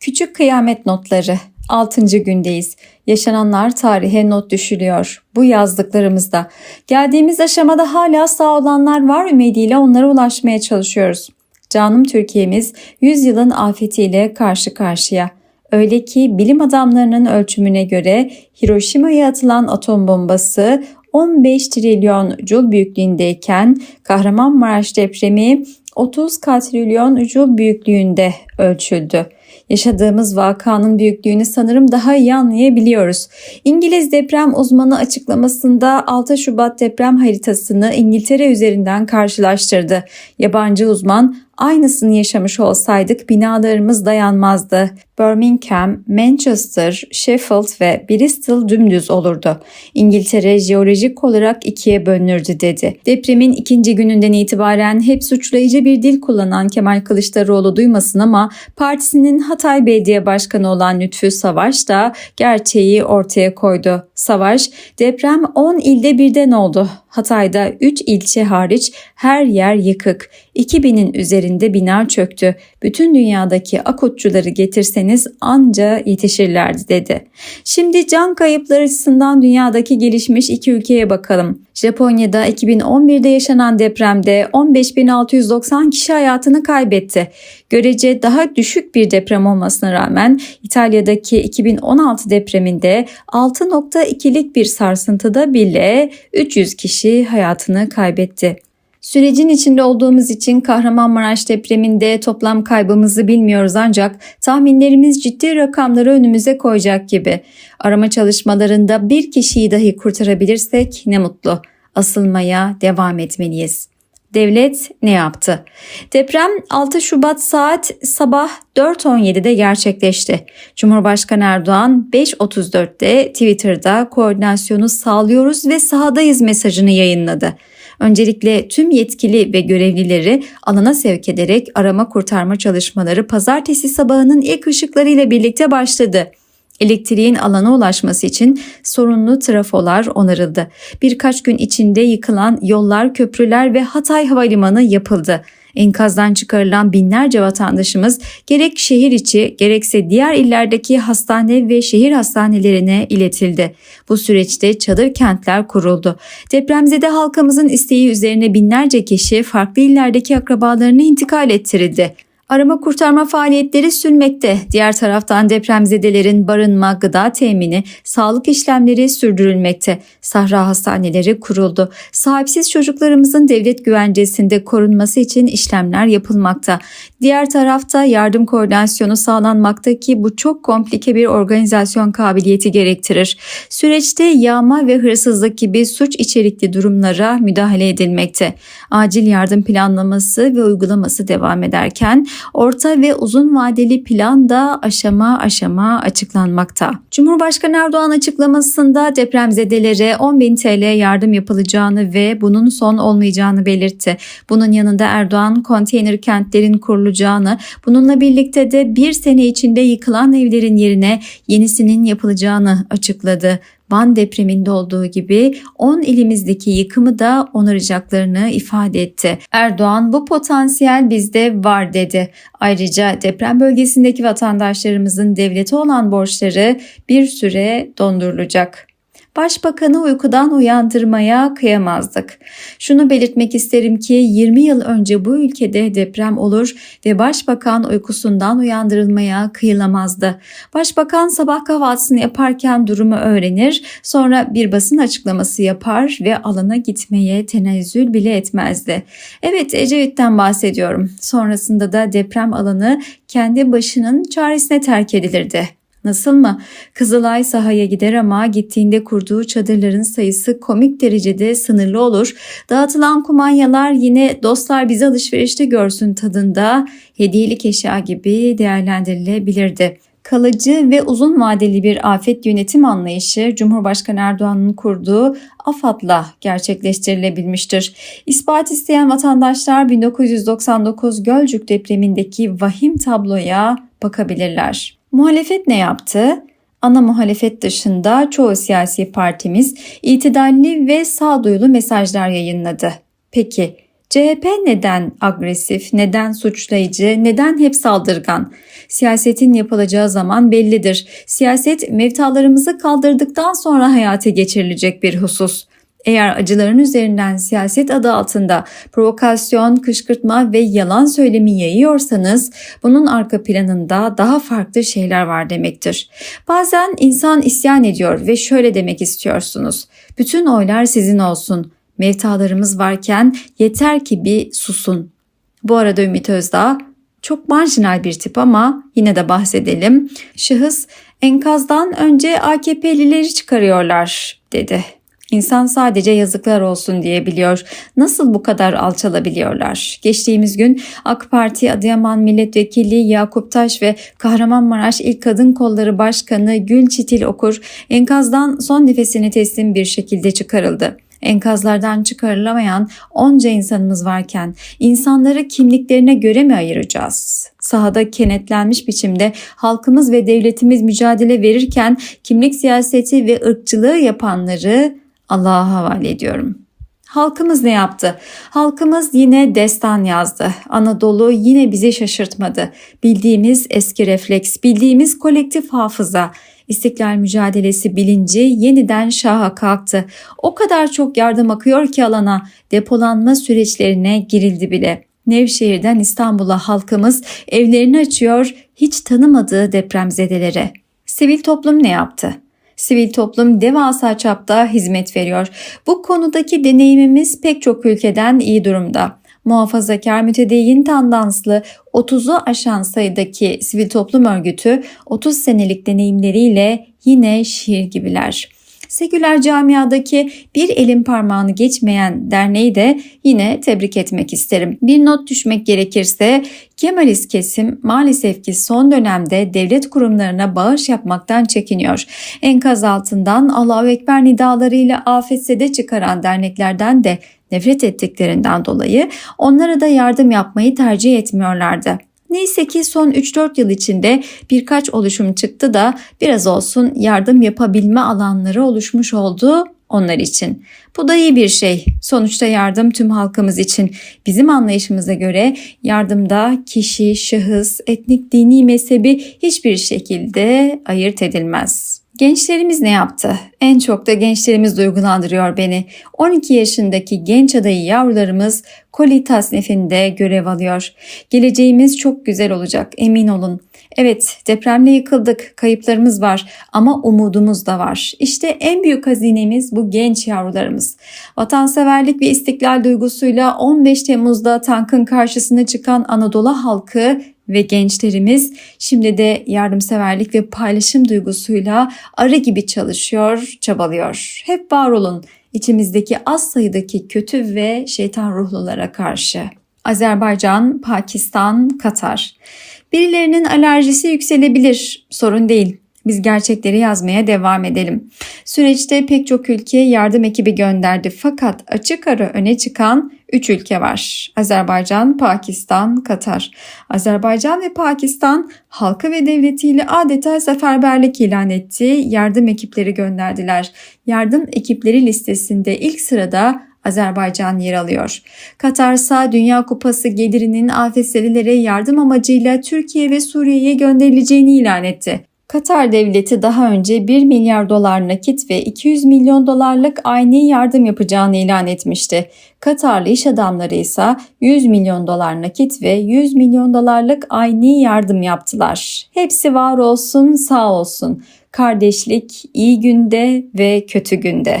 Küçük kıyamet notları 6. gündeyiz. Yaşananlar tarihe not düşülüyor. Bu yazdıklarımızda. Geldiğimiz aşamada hala sağ olanlar var ümidiyle onlara ulaşmaya çalışıyoruz. Canım Türkiye'miz 100 yılın afetiyle karşı karşıya. Öyle ki bilim adamlarının ölçümüne göre Hiroşima'ya atılan atom bombası 15 trilyon jul büyüklüğündeyken Kahramanmaraş depremi 30 katrilyon jul büyüklüğünde ölçüldü. Yaşadığımız vakanın büyüklüğünü sanırım daha iyi anlayabiliyoruz. İngiliz deprem uzmanı açıklamasında 6 Şubat deprem haritasını İngiltere üzerinden karşılaştırdı. Yabancı uzman aynısını yaşamış olsaydık binalarımız dayanmazdı. Birmingham, Manchester, Sheffield ve Bristol dümdüz olurdu. İngiltere jeolojik olarak ikiye bölünürdü dedi. Depremin ikinci gününden itibaren hep suçlayıcı bir dil kullanan Kemal Kılıçdaroğlu duymasın ama partisinin Hatay Belediye Başkanı olan Lütfü Savaş da gerçeği ortaya koydu. Savaş, deprem 10 ilde birden oldu. Hatay'da 3 ilçe hariç her yer yıkık. 2000'in üzerinde bina çöktü. Bütün dünyadaki akutçuları getirseniz anca yetişirlerdi dedi. Şimdi can kayıpları açısından dünyadaki gelişmiş iki ülkeye bakalım. Japonya'da 2011'de yaşanan depremde 15.690 kişi hayatını kaybetti. Görece daha düşük bir deprem olmasına rağmen İtalya'daki 2016 depreminde 6.2'lik bir sarsıntıda bile 300 kişi hayatını kaybetti. Sürecin içinde olduğumuz için Kahramanmaraş depreminde toplam kaybımızı bilmiyoruz ancak tahminlerimiz ciddi rakamları önümüze koyacak gibi. Arama çalışmalarında bir kişiyi dahi kurtarabilirsek ne mutlu. Asılmaya devam etmeliyiz. Devlet ne yaptı? Deprem 6 Şubat saat sabah 4.17'de gerçekleşti. Cumhurbaşkanı Erdoğan 5.34'te Twitter'da koordinasyonu sağlıyoruz ve sahadayız mesajını yayınladı. Öncelikle tüm yetkili ve görevlileri alana sevk ederek arama kurtarma çalışmaları pazartesi sabahının ilk ışıklarıyla birlikte başladı. Elektriğin alana ulaşması için sorunlu trafolar onarıldı. Birkaç gün içinde yıkılan yollar, köprüler ve Hatay Havalimanı yapıldı. Enkazdan çıkarılan binlerce vatandaşımız gerek şehir içi gerekse diğer illerdeki hastane ve şehir hastanelerine iletildi. Bu süreçte çadır kentler kuruldu. Depremzede halkımızın isteği üzerine binlerce kişi farklı illerdeki akrabalarına intikal ettirildi. Arama kurtarma faaliyetleri sürmekte. Diğer taraftan depremzedelerin barınma, gıda temini, sağlık işlemleri sürdürülmekte. Sahra hastaneleri kuruldu. Sahipsiz çocuklarımızın devlet güvencesinde korunması için işlemler yapılmakta. Diğer tarafta yardım koordinasyonu sağlanmakta ki bu çok komplike bir organizasyon kabiliyeti gerektirir. Süreçte yağma ve hırsızlık gibi suç içerikli durumlara müdahale edilmekte. Acil yardım planlaması ve uygulaması devam ederken orta ve uzun vadeli plan da aşama aşama açıklanmakta. Cumhurbaşkanı Erdoğan açıklamasında depremzedelere 10 bin TL yardım yapılacağını ve bunun son olmayacağını belirtti. Bunun yanında Erdoğan konteyner kentlerin kurulacağını, bununla birlikte de bir sene içinde yıkılan evlerin yerine yenisinin yapılacağını açıkladı. Van depreminde olduğu gibi 10 ilimizdeki yıkımı da onaracaklarını ifade etti. Erdoğan bu potansiyel bizde var dedi. Ayrıca deprem bölgesindeki vatandaşlarımızın devlete olan borçları bir süre dondurulacak. Başbakanı uykudan uyandırmaya kıyamazdık. Şunu belirtmek isterim ki 20 yıl önce bu ülkede deprem olur ve başbakan uykusundan uyandırılmaya kıyılamazdı. Başbakan sabah kahvaltısını yaparken durumu öğrenir, sonra bir basın açıklaması yapar ve alana gitmeye tenezzül bile etmezdi. Evet Ecevit'ten bahsediyorum. Sonrasında da deprem alanı kendi başının çaresine terk edilirdi. Nasıl mı? Kızılay sahaya gider ama gittiğinde kurduğu çadırların sayısı komik derecede sınırlı olur. Dağıtılan kumanyalar yine dostlar bizi alışverişte görsün tadında hediyelik eşya gibi değerlendirilebilirdi kalıcı ve uzun vadeli bir afet yönetim anlayışı Cumhurbaşkanı Erdoğan'ın kurduğu AFAD'la gerçekleştirilebilmiştir. İspat isteyen vatandaşlar 1999 Gölcük depremindeki vahim tabloya bakabilirler. Muhalefet ne yaptı? Ana muhalefet dışında çoğu siyasi partimiz itidalli ve sağduyulu mesajlar yayınladı. Peki CHP neden agresif, neden suçlayıcı, neden hep saldırgan? Siyasetin yapılacağı zaman bellidir. Siyaset mevtalarımızı kaldırdıktan sonra hayata geçirilecek bir husus. Eğer acıların üzerinden siyaset adı altında provokasyon, kışkırtma ve yalan söylemi yayıyorsanız bunun arka planında daha farklı şeyler var demektir. Bazen insan isyan ediyor ve şöyle demek istiyorsunuz. Bütün oylar sizin olsun. Mevtalarımız varken yeter ki bir susun. Bu arada Ümit Özdağ çok marjinal bir tip ama yine de bahsedelim. Şahıs enkazdan önce AKP'lileri çıkarıyorlar dedi. İnsan sadece yazıklar olsun diyebiliyor. Nasıl bu kadar alçalabiliyorlar? Geçtiğimiz gün AK Parti Adıyaman Milletvekili Yakup Taş ve Kahramanmaraş İl Kadın Kolları Başkanı Gül Çitil Okur enkazdan son nefesini teslim bir şekilde çıkarıldı enkazlardan çıkarılamayan onca insanımız varken insanları kimliklerine göre mi ayıracağız? Sahada kenetlenmiş biçimde halkımız ve devletimiz mücadele verirken kimlik siyaseti ve ırkçılığı yapanları Allah'a havale ediyorum. Halkımız ne yaptı? Halkımız yine destan yazdı. Anadolu yine bizi şaşırtmadı. Bildiğimiz eski refleks, bildiğimiz kolektif hafıza, İstiklal mücadelesi bilinci yeniden şaha kalktı. O kadar çok yardım akıyor ki alana, depolanma süreçlerine girildi bile. Nevşehir'den İstanbul'a halkımız evlerini açıyor hiç tanımadığı depremzedelere. Sivil toplum ne yaptı? Sivil toplum devasa çapta hizmet veriyor. Bu konudaki deneyimimiz pek çok ülkeden iyi durumda muhafazakar mütedeyyin tandanslı 30'u aşan sayıdaki sivil toplum örgütü 30 senelik deneyimleriyle yine şiir gibiler. Seküler camiadaki bir elin parmağını geçmeyen derneği de yine tebrik etmek isterim. Bir not düşmek gerekirse Kemalist kesim maalesef ki son dönemde devlet kurumlarına bağış yapmaktan çekiniyor. Enkaz altından Allahu Ekber nidalarıyla afetsede çıkaran derneklerden de nefret ettiklerinden dolayı onlara da yardım yapmayı tercih etmiyorlardı. Neyse ki son 3-4 yıl içinde birkaç oluşum çıktı da biraz olsun yardım yapabilme alanları oluşmuş oldu onlar için. Bu da iyi bir şey. Sonuçta yardım tüm halkımız için. Bizim anlayışımıza göre yardımda kişi, şahıs, etnik, dini, mezhebi hiçbir şekilde ayırt edilmez. Gençlerimiz ne yaptı? En çok da gençlerimiz duygulandırıyor beni. 12 yaşındaki genç adayı yavrularımız koli tasnifinde görev alıyor. Geleceğimiz çok güzel olacak emin olun. Evet depremle yıkıldık, kayıplarımız var ama umudumuz da var. İşte en büyük hazinemiz bu genç yavrularımız. Vatanseverlik ve istiklal duygusuyla 15 Temmuz'da tankın karşısına çıkan Anadolu halkı ve gençlerimiz şimdi de yardımseverlik ve paylaşım duygusuyla arı gibi çalışıyor, çabalıyor. Hep var olun içimizdeki az sayıdaki kötü ve şeytan ruhlulara karşı. Azerbaycan, Pakistan, Katar. Birilerinin alerjisi yükselebilir, sorun değil. Biz gerçekleri yazmaya devam edelim. Süreçte pek çok ülkeye yardım ekibi gönderdi fakat açık ara öne çıkan 3 ülke var. Azerbaycan, Pakistan, Katar. Azerbaycan ve Pakistan halkı ve devletiyle adeta seferberlik ilan etti. Yardım ekipleri gönderdiler. Yardım ekipleri listesinde ilk sırada Azerbaycan yer alıyor. Katar ise Dünya Kupası gelirinin afetzelilere yardım amacıyla Türkiye ve Suriye'ye gönderileceğini ilan etti. Katar devleti daha önce 1 milyar dolar nakit ve 200 milyon dolarlık aynı yardım yapacağını ilan etmişti. Katarlı iş adamları ise 100 milyon dolar nakit ve 100 milyon dolarlık aynı yardım yaptılar. Hepsi var olsun, sağ olsun. Kardeşlik iyi günde ve kötü günde.